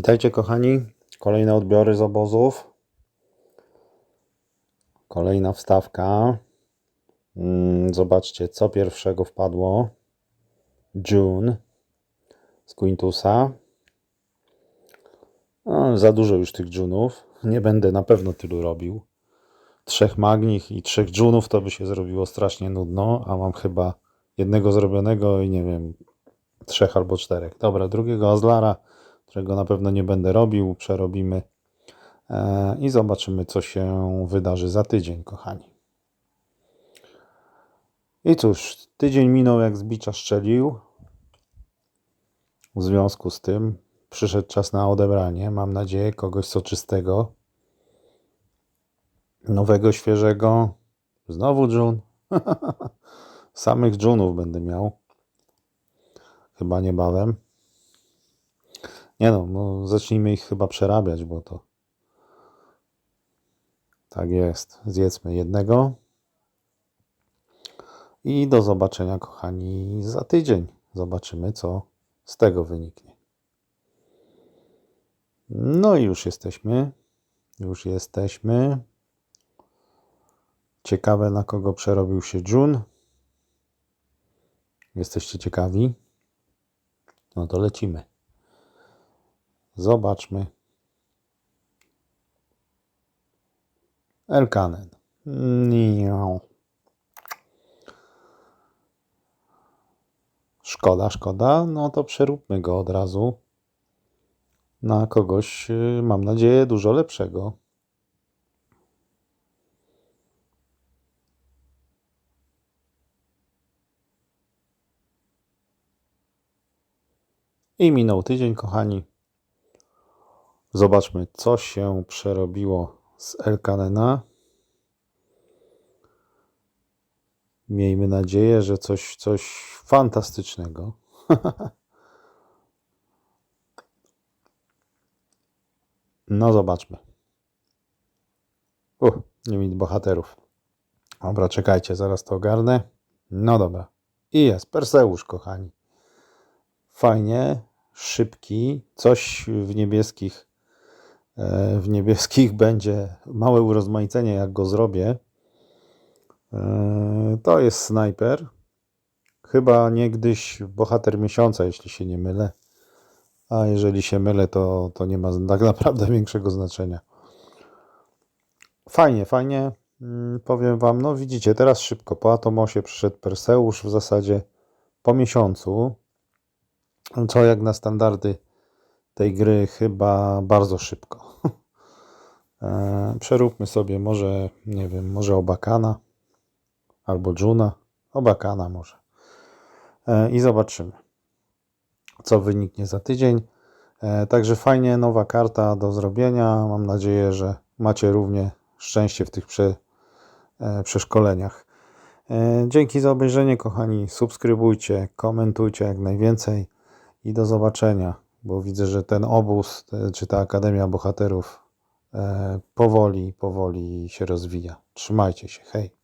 Witajcie kochani. Kolejne odbiory z obozów. Kolejna wstawka. Mm, Zobaczcie, co pierwszego wpadło. June z Quintusa. No, za dużo już tych Junów. Nie będę na pewno tylu robił. Trzech Magnich i trzech Junów to by się zrobiło strasznie nudno, a mam chyba jednego zrobionego i nie wiem, trzech albo czterech. Dobra, drugiego Azlara, którego na pewno nie będę robił, przerobimy e, i zobaczymy, co się wydarzy za tydzień, kochani. I cóż, tydzień minął jak z bicza szczelił. W związku z tym przyszedł czas na odebranie. Mam nadzieję, kogoś soczystego, nowego, świeżego. Znowu Jun. Samych Junów będę miał. Chyba niebawem. Nie no, no, zacznijmy ich chyba przerabiać, bo to tak jest. Zjedzmy jednego. I do zobaczenia, kochani, za tydzień. Zobaczymy, co z tego wyniknie. No i już jesteśmy. Już jesteśmy. Ciekawe, na kogo przerobił się Jun. Jesteście ciekawi? No to lecimy. Zobaczmy. Elkanen. Szkoda, szkoda. No to przeróbmy go od razu na kogoś, y, mam nadzieję, dużo lepszego. I minął tydzień, kochani. Zobaczmy, co się przerobiło z Elkanena. Miejmy nadzieję, że coś, coś fantastycznego. No, zobaczmy. Uch, nie mieć bohaterów. Dobra, czekajcie, zaraz to ogarnę. No dobra. I jest, Perseusz, kochani. Fajnie, szybki, coś w niebieskich w niebieskich będzie małe urozmaicenie, jak go zrobię. E, To jest snajper. Chyba niegdyś bohater miesiąca, jeśli się nie mylę. A jeżeli się mylę, to, to nie ma tak naprawdę większego znaczenia. Fajnie, fajnie. Mm, Powiem Wam, no widzicie, teraz szybko. Po Atomosie przyszedł Perseusz w zasadzie po miesiącu. Co jak na standardy tej gry chyba bardzo szybko. E, Przeróbmy sobie może, nie wiem, może Obakana albo Juna. Obakana może. E, I zobaczymy, co wyniknie za tydzień. E, Także fajnie, nowa karta do zrobienia. Mam nadzieję, że macie równie szczęście w tych prze, przeszkoleniach. Dzięki za obejrzenie, kochani. Subskrybujcie, komentujcie jak najwięcej i do zobaczenia, bo widzę, że ten obóz, czy ta Akademia Bohaterów e, powoli, powoli się rozwija. Trzymajcie się, hej.